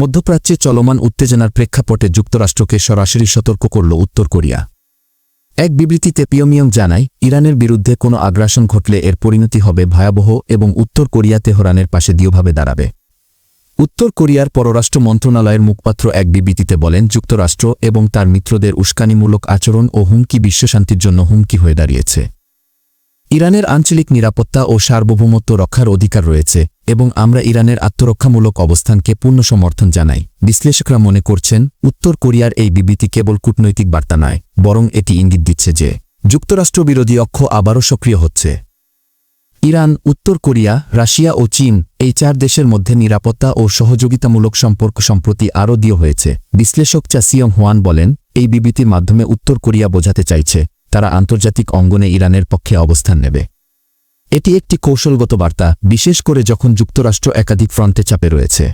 মধ্যপ্রাচ্যে চলমান উত্তেজনার প্রেক্ষাপটে যুক্তরাষ্ট্রকে সরাসরি সতর্ক করল উত্তর কোরিয়া। এক বিবৃতিতে পিয়মিয়ং জানায়, ইরানের বিরুদ্ধে কোনো আগ্রাসন ঘটলে এর পরিণতি হবে ভয়াবহ এবং উত্তর কোরিয়া তেহরানের পাশে দৃঢ়ভাবে দাঁড়াবে। উত্তর কোরিয়ার পররাষ্ট্র মন্ত্রণালয়ের মুখপাত্র এক বিবৃতিতে বলেন, যুক্তরাষ্ট্র এবং তার মিত্রদের উস্কানিমূলক আচরণ ও হুমকি বিশ্বশান্তির জন্য হুমকি হয়ে দাঁড়িয়েছে। ইরানের আঞ্চলিক নিরাপত্তা ও সার্বভৌমত্ব রক্ষার অধিকার রয়েছে। এবং আমরা ইরানের আত্মরক্ষামূলক অবস্থানকে পূর্ণ সমর্থন জানাই। বিশ্লেষকরা মনে করছেন, উত্তর কোরিয়ার এই বিবৃতি কেবল কূটনৈতিক বার্তা নয়, বরং এটি ইঙ্গিত দিচ্ছে যে যুক্তরাষ্ট্র বিরোধী অক্ষ আবারও সক্রিয় হচ্ছে। ইরান, উত্তর কোরিয়া, রাশিয়া ও চীন এই চার দেশের মধ্যে নিরাপত্তা ও সহযোগিতামূলক সম্পর্ক সম্প্রতি আরও দৃঢ় হয়েছে। বিশ্লেষক চা সিয়ং হোয়ান বলেন, এই বিবৃতির মাধ্যমে উত্তর কোরিয়া বোঝাতে চাইছে, তারা আন্তর্জাতিক অঙ্গনে ইরানের পক্ষে অবস্থান নেবে। এটি একটি কৌশলগত বার্তা বিশেষ করে যখন যুক্তরাষ্ট্র একাধিক ফ্রন্টে চাপে রয়েছে।